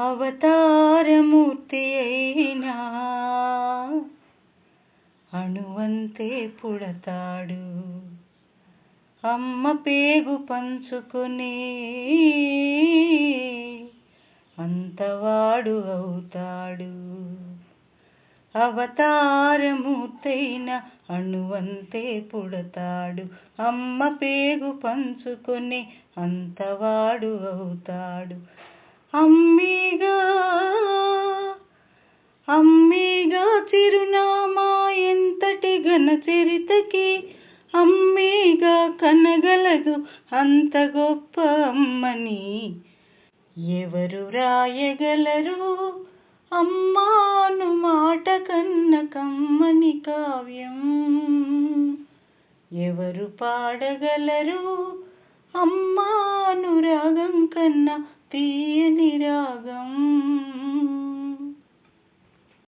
అవతారమూర్తి అయినా అణువంతే పుడతాడు. అమ్మ పేగు పంచుకుని అంతవాడు అవుతాడు. అవతారమూర్తైన అణువంతే పుడతాడు. అమ్మ పేగు పంచుకుని అంతవాడు అవుతాడు. అమ్మిగా అమ్మిగా చిరునామా ఎంతటి ఘన చరితకి అమ్మిగా కనగలదు అంత గొప్ప అమ్మని. ఎవరు రాయగలరు? అమ్మాను మాట కన్న కమ్మని కావ్యం. ఎవరు పాడగలరు? అమ్మాను రాగం కన్నా తీయని